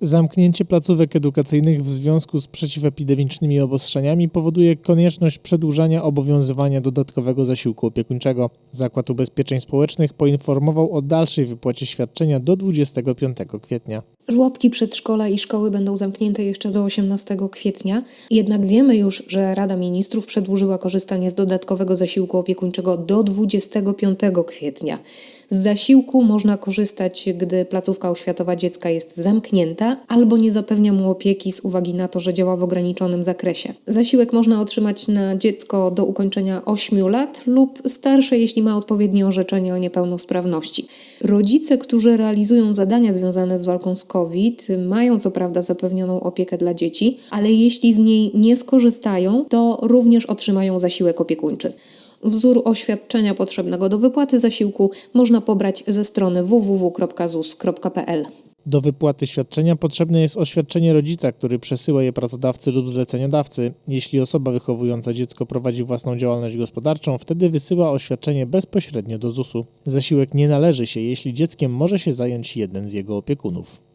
Zamknięcie placówek edukacyjnych w związku z przeciwepidemicznymi obostrzeniami powoduje konieczność przedłużania obowiązywania dodatkowego zasiłku opiekuńczego. Zakład Ubezpieczeń Społecznych poinformował o dalszej wypłacie świadczenia do 25 kwietnia. Żłobki, przedszkola i szkoły będą zamknięte jeszcze do 18 kwietnia, jednak wiemy już, że Rada Ministrów przedłużyła korzystanie z dodatkowego zasiłku opiekuńczego do 25 kwietnia. Z zasiłku można korzystać, gdy placówka oświatowa dziecka jest zamknięta albo nie zapewnia mu opieki z uwagi na to, że działa w ograniczonym zakresie. Zasiłek można otrzymać na dziecko do ukończenia 8 lat lub starsze, jeśli ma odpowiednie orzeczenie o niepełnosprawności. Rodzice, którzy realizują zadania związane z walką z COVID, mają co prawda zapewnioną opiekę dla dzieci, ale jeśli z niej nie skorzystają, to również otrzymają zasiłek opiekuńczy. Wzór oświadczenia potrzebnego do wypłaty zasiłku można pobrać ze strony www.zus.pl. Do wypłaty świadczenia potrzebne jest oświadczenie rodzica, który przesyła je pracodawcy lub zleceniodawcy. Jeśli osoba wychowująca dziecko prowadzi własną działalność gospodarczą, wtedy wysyła oświadczenie bezpośrednio do ZUS-u. Zasiłek nie należy się, jeśli dzieckiem może się zająć jeden z jego opiekunów.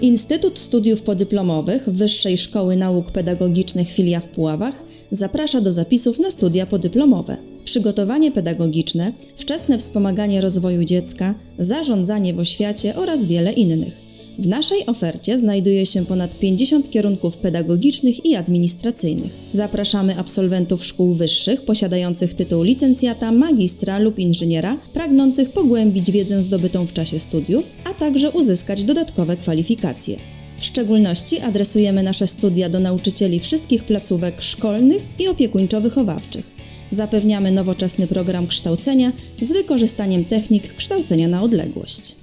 Instytut Studiów Podyplomowych Wyższej Szkoły Nauk Pedagogicznych filia w Puławach zaprasza do zapisów na studia podyplomowe. Przygotowanie pedagogiczne, wczesne wspomaganie rozwoju dziecka, zarządzanie w oświacie oraz wiele innych. W naszej ofercie znajduje się ponad 50 kierunków pedagogicznych i administracyjnych. Zapraszamy absolwentów szkół wyższych posiadających tytuł licencjata, magistra lub inżyniera, pragnących pogłębić wiedzę zdobytą w czasie studiów, a także uzyskać dodatkowe kwalifikacje. W szczególności adresujemy nasze studia do nauczycieli wszystkich placówek szkolnych i opiekuńczo-wychowawczych. Zapewniamy nowoczesny program kształcenia z wykorzystaniem technik kształcenia na odległość.